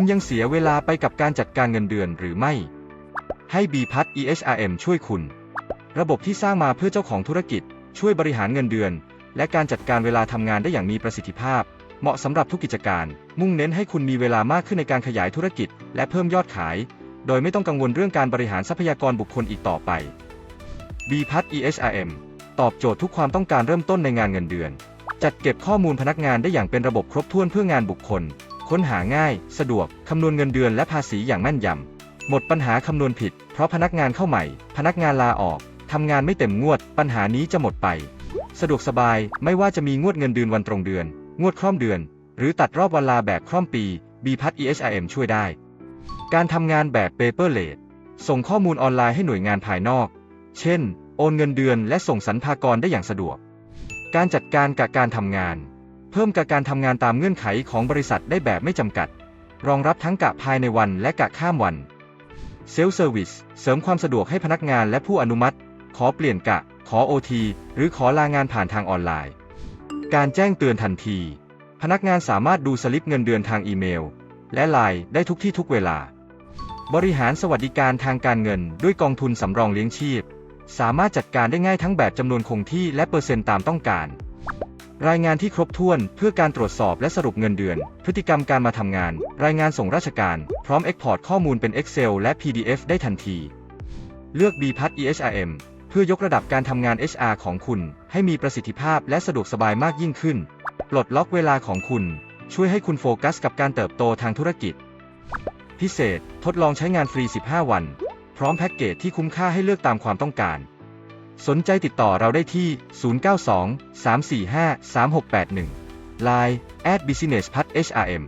คุณยังเสียเวลาไปกับการจัดการเงินเดือนหรือไม่ ให้ B พัท EHRM ช่วยคุณ ระบบที่สร้างมาเพื่อเจ้าของธุรกิจ ช่วยบริหารเงินเดือน และการจัดการเวลาทำงานได้อย่างมีประสิทธิภาพ เหมาะสำหรับทุกกิจการ มุ่งเน้นให้คุณมีเวลามากขึ้นในการขยายธุรกิจ และเพิ่มยอดขาย โดยไม่ต้องกังวลเรื่องการบริหารทรัพยากรบุคคลอีกต่อไป B พัท EHRM ตอบโจทย์ทุกความต้องการเริ่มต้นในงานเงินเดือน จัดเก็บข้อมูลพนักงานได้อย่างเป็นระบบครบถ้วนเพื่องานบุคคล ค้นหาง่าย สะดวก คำนวณเงินเดือนและภาษีอย่างแม่นยำ หมดปัญหาคำนวณผิด เพราะพนักงานเข้าใหม่ พนักงานลาออก ทำงานไม่เต็มงวด ปัญหานี้จะหมดไป สะดวกสบาย ไม่ว่าจะมีงวดเงินเดือนวันตรงเดือน งวดคร่อมเดือน หรือตัดรอบเวลาแบบคร่อมปี B พัท EHRM ช่วยได้ การทำงานแบบ paperless ส่งข้อมูลออนไลน์ให้หน่วยงานภายนอก เช่น โอนเงินเดือนและส่งสรรพากรได้อย่างสะดวก การจัดการกับการทำงาน พิ่มกับการทำงานตามเงื่อนไขของบริษัทได้แบบไม่จำกัด รองรับทั้งกะภายในวันและกะข้ามวันเซล f เซอร์วิสเสริมความสะดวกให้พนักงานและผู้อนุมัติ ขอเปลี่ยนกะ ขอ OT หรือขอลางานผ่านทางออนไลน์ การแจ้งเตือนทันที พนักงานสามารถดูสลิปเงินเดือนทางอีเมล และไลน์ได้ทุกที่ทุกเวลา บริหารสวัสดิการทางการเงินด้วยกองทุนสำรองเลี้ยงชีพ สามารถจัดการได้ง่ายทั้งแบบจำนวนคงที่และเปอร์เซ็นต์ตามต้องการ รายงานที่ครบถ้วนเพื่อการตรวจสอบและสรุปเงินเดือน พฤติกรรมการมาทำงาน รายงานส่งราชการ พร้อม Export ข้อมูลเป็น Excel และ PDF ได้ทันที เลือก B พัท EHRM เพื่อยกระดับการทำงาน HR ของคุณ ให้มีประสิทธิภาพและสะดวกสบายมากยิ่งขึ้น ปลดล็อกเวลาของคุณ ช่วยให้คุณโฟกัสกับการเติบโตทางธุรกิจ พิเศษ ทดลองใช้งานฟรี 15 วัน พร้อมแพ็กเกจที่คุ้มค่าให้เลือกตามความต้องการ สนใจติดต่อเราได้ที่ 092 345 3681 Line at businesspathrm